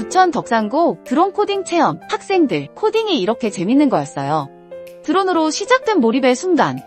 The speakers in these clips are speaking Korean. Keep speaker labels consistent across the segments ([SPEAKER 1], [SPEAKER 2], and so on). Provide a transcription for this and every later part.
[SPEAKER 1] 부천 덕산고 드론 코딩 체험 학생들 코딩이 이렇게 재밌는 거였어요. 드론으로 시작된 몰입의 순간.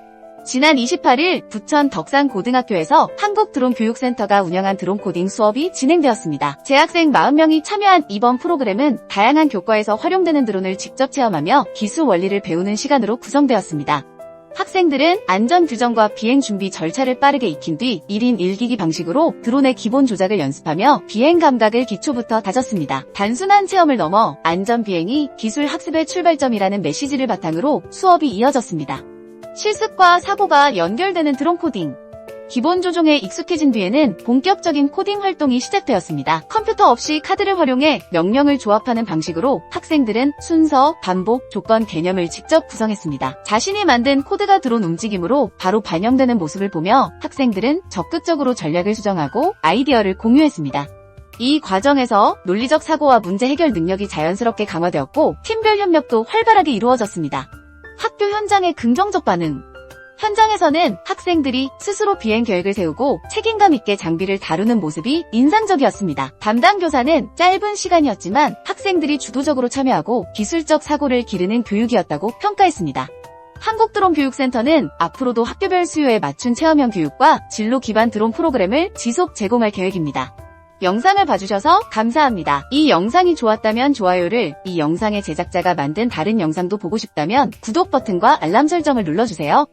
[SPEAKER 1] 지난 28일 부천 덕산 고등학교에서 한국드론교육센터가 운영한 드론 코딩 수업이 진행되었습니다. 재학생 40명이 참여한 이번 프로그램은 다양한 교과에서 활용되는 드론을 직접 체험하며 기술 원리를 배우는 시간으로 구성되었습니다. 학생들은 안전 규정과 비행 준비 절차를 빠르게 익힌 뒤 1인 1기기 방식으로 드론의 기본 조작을 연습하며 비행 감각을 기초부터 다졌습니다. 단순한 체험을 넘어 안전 비행이 기술 학습의 출발점이라는 메시지를 바탕으로 수업이 이어졌습니다. 실습과 사고가 연결되는 드론 코딩. 기본 조종에 익숙해진 뒤에는 본격적인 코딩 활동이 시작되었습니다. 컴퓨터 없이 카드를 활용해 명령을 조합하는 방식으로 학생들은 순서, 반복, 조건 개념을 직접 구성했습니다. 자신이 만든 코드가 드론 움직임으로 바로 반영되는 모습을 보며 학생들은 적극적으로 전략을 수정하고 아이디어를 공유했습니다. 이 과정에서 논리적 사고와 문제 해결 능력이 자연스럽게 강화되었고 팀별 협력도 활발하게 이루어졌습니다. 학교 현장의 긍정적 반응. 현장에서는 학생들이 스스로 비행 계획을 세우고 책임감 있게 장비를 다루는 모습이 인상적이었습니다. 담당 교사는 짧은 시간이었지만 학생들이 주도적으로 참여하고 기술적 사고를 기르는 교육이었다고 평가했습니다. 한국드론교육센터는 앞으로도 학교별 수요에 맞춘 체험형 교육과 진로 기반 드론 프로그램을 지속 제공할 계획입니다. 영상을 봐주셔서 감사합니다. 이 영상이 좋았다면 좋아요를, 이 영상의 제작자가 만든 다른 영상도 보고 싶다면 구독 버튼과 알람 설정을 눌러주세요.